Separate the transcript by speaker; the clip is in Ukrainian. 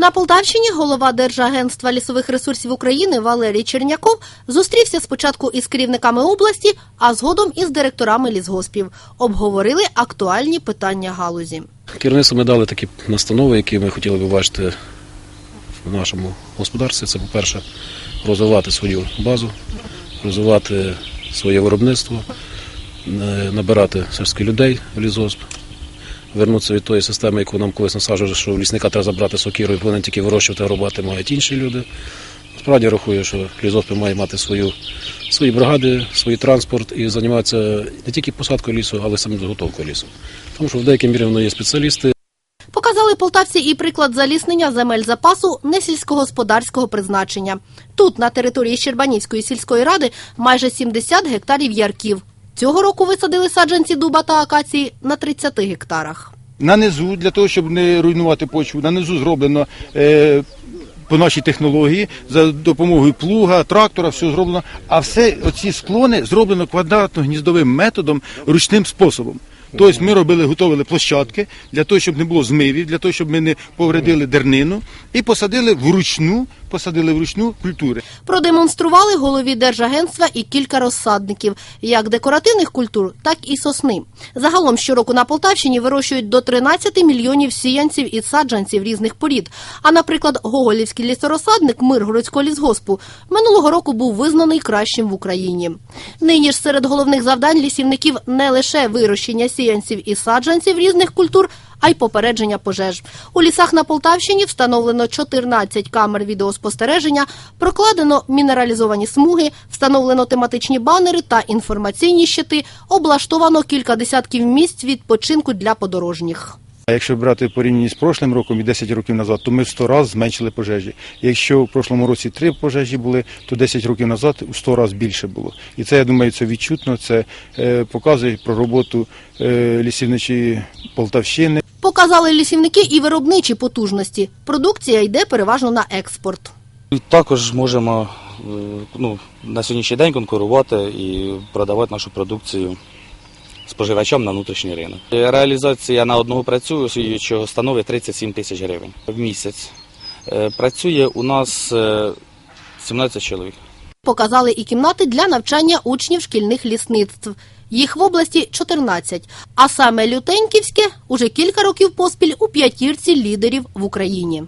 Speaker 1: На Полтавщині голова Держагентства лісових ресурсів України Валерій Черняков зустрівся спочатку із керівниками області, а згодом із директорами лісгоспів. Обговорили актуальні питання галузі.
Speaker 2: Керівництво ми дали такі настанови, які ми хотіли би бачити в нашому господарстві. Це, по-перше, розвивати свою базу, розвивати своє виробництво, е, набирати таки людей в лісгосп, вернутися від тої системи, яку нам колись насаджували, що лісника треба забрати сокиру і повинен тільки вирощувати, а мають інші люди. Справді рахую, що лісгоспи має мати свою, свої бригади, свій транспорт і займатися не тільки посадкою лісу, але й самим заготовкою лісу. Тому що в деякій мірі воно є спеціалісти,
Speaker 1: Показали полтавці і приклад заліснення земель запасу несільськогосподарського призначення. Тут, на території Щербанівської сільської ради, майже 70 гектарів ярків. Цього року висадили саджанці дуба та акації на 30 гектарах.
Speaker 3: На низу, для того, щоб не руйнувати почву, на низу зроблено е, по нашій технології за допомогою плуга, трактора, все зроблено. А все оці склони зроблено квадратно-гніздовим методом, ручним способом. Тобто ми робили, готували площадки для того, щоб не було змивів, для того, щоб ми не повредили дернину, і посадили вручну, посадили вручну культури.
Speaker 1: Продемонстрували голові Держагентства і кілька розсадників, як декоративних культур, так і сосни. Загалом щороку на Полтавщині вирощують до 13 мільйонів сіянців і саджанців різних порід. А, наприклад, Гоголівський лісорозсадник Миргородського лісгоспу минулого року був визнаний кращим в Україні. Нині ж серед головних завдань лісівників не лише вирощення сіянців і саджанців різних культур, а й попередження пожеж. У лісах на Полтавщині встановлено 14 камер відеоспостереження, прокладено мінералізовані смуги, встановлено тематичні банери та інформаційні щити, облаштовано кілька десятків місць відпочинку для подорожніх.
Speaker 3: А якщо брати порівняно з прошлим роком і 10 років назад, то ми в 100 разів зменшили пожежі. Якщо в прошлому році 3 пожежі були, то 10 років назад у 100 разів більше було. І це, я думаю, це відчутно, це е, показує про роботу е, лісівничої Полтавщини.
Speaker 1: Показали лісівники і виробничі потужності. Продукція йде переважно на експорт.
Speaker 4: Також можемо е, ну, на сьогоднішній день конкурувати і продавати нашу продукцію споживачам на внутрішній ринок. Е, Реалізація на одного працюючого становить 37 тисяч гривень в місяць. Е, Працює у нас е, 17 чоловік.
Speaker 1: Показали і кімнати для навчання учнів шкільних лісництв. Їх в області 14, а саме Лютеньківське уже кілька років поспіль у п'ятірці лідерів в Україні.